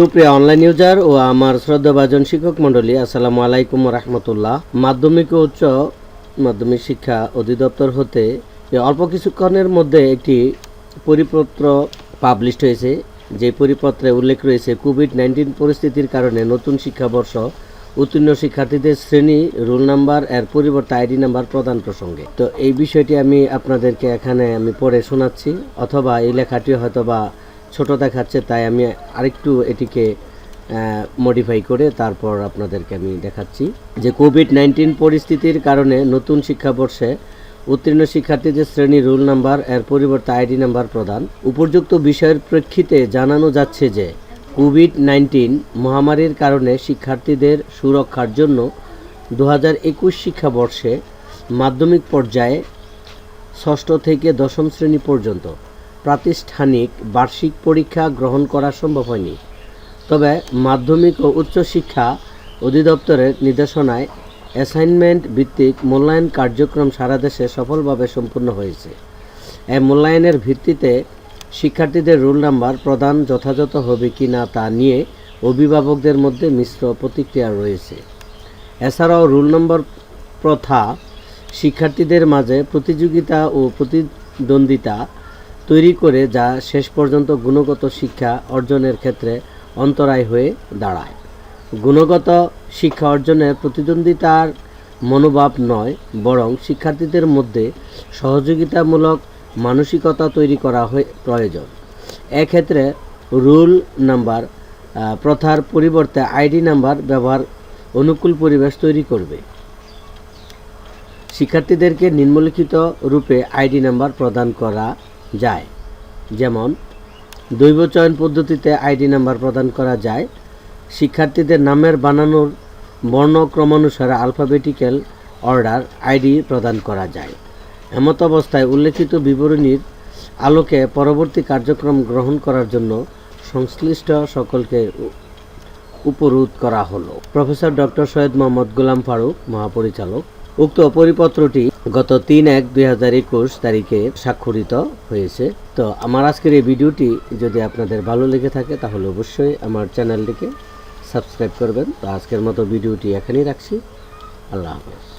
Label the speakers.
Speaker 1: সুপ্রিয় online user ও আমার শ্রদ্ধাভাজন শিক্ষক মণ্ডলী, আসসালামু আলাইকুম রহমতুল্লাহ মাধ্যমিক ও উচ্চ মাধ্যমিক শিক্ষা অধিদপ্তর হতে অল্প কিছুক্ষণের মধ্যে একটি পরিপত্র পাবলিশড হয়েছে। যে পরিপত্রে উল্লেখ রয়েছে কোভিড নাইন্টিন পরিস্থিতির কারণে নতুন শিক্ষাবর্ষ উত্তীর্ণ শিক্ষার্থীদের শ্রেণি, রোল নাম্বার, এর পরিবর্তে আইডি নাম্বার প্রদান প্রসঙ্গে। তো এই বিষয়টি আমি আপনাদেরকে এখানে আমি পড়ে শোনাচ্ছি, অথবা এই লেখাটি হয়তো বা ছোট দেখাচ্ছে, তাই আমি আরেকটু এটিকে মডিফাই করে তারপর আপনাদেরকে আমি দেখাচ্ছি যে কোভিড নাইন্টিন পরিস্থিতির কারণে নতুন শিক্ষাবর্ষে উত্তীর্ণ শিক্ষার্থীদের শ্রেণি রোল নাম্বার, এর পরিবর্তে আইডি নাম্বার প্রদান। উপযুক্ত বিষয়ের প্রেক্ষিতে জানানো যাচ্ছে যে কোভিড নাইন্টিন মহামারীর কারণে শিক্ষার্থীদের সুরক্ষার জন্য দু হাজার একুশ শিক্ষাবর্ষে মাধ্যমিক পর্যায়ে ষষ্ঠ থেকে দশম শ্রেণি পর্যন্ত প্রাতিষ্ঠানিক বার্ষিক পরীক্ষা গ্রহণ করা সম্ভব হয়নি। তবে মাধ্যমিক ও উচ্চশিক্ষা অধিদপ্তরের নির্দেশনায় অ্যাসাইনমেন্ট ভিত্তিক মূল্যায়ন কার্যক্রম সারা দেশে সফলভাবে সম্পূর্ণ হয়েছে। এই মূল্যায়নের ভিত্তিতে শিক্ষার্থীদের রোল নাম্বার প্রদান যথাযথ হবে কি না তা নিয়ে অভিভাবকদের মধ্যে মিশ্র প্রতিক্রিয়া রয়েছে। এছাড়াও রোল নম্বর প্রথা শিক্ষার্থীদের মাঝে প্রতিযোগিতা ও প্রতিদ্বন্দ্বিতা তৈরি করে যা শেষ পর্যন্ত গুণগত শিক্ষা অর্জনের ক্ষেত্রে অন্তরায় হয়ে দাঁড়ায়। গুণগত শিক্ষা অর্জনের প্রতিদ্বন্দ্বিতার মনোভাব নয়, বরং শিক্ষার্থীদের মধ্যে সহযোগিতামূলক মানসিকতা তৈরি করা হয়ে প্রয়োজন। এক্ষেত্রে রুল নাম্বার প্রথার পরিবর্তে আইডি নাম্বার ব্যবহার অনুকূল পরিবেশ তৈরি করবে। শিক্ষার্থীদেরকে নিম্নলিখিত রূপে আইডি নাম্বার প্রদান করা যায়। যেমন, দৈব চয়ন পদ্ধতিতে আইডি নাম্বার প্রদান করা যায়। শিক্ষার্থীদের নামের বানানোর বর্ণক্রমানুসারে আলফাবেটিক্যাল অর্ডার আইডি প্রদান করা যায়। এমত অবস্থায় উল্লেখিত বিবরণীর আলোকে পরবর্তী কার্যক্রম গ্রহণ করার জন্য সংশ্লিষ্ট সকলকে উপরোধ করা হলো। প্রফেসর ডক্টর সৈয়দ মোহাম্মদ গোলাম ফারুক, মহাপরিচালক। উক্ত পরিপত্রটি গত তিন এক দুই হাজার একুশ তারিখে স্বাক্ষরিত হয়েছে। তো আমার আজকের এই ভিডিওটি যদি আপনাদের ভালো লেগে থাকে, তাহলে অবশ্যই আমার চ্যানেলটিকে সাবস্ক্রাইব করবেন। তো আজকের মতো ভিডিওটি এখানেই রাখছি। আল্লাহ হাফেজ।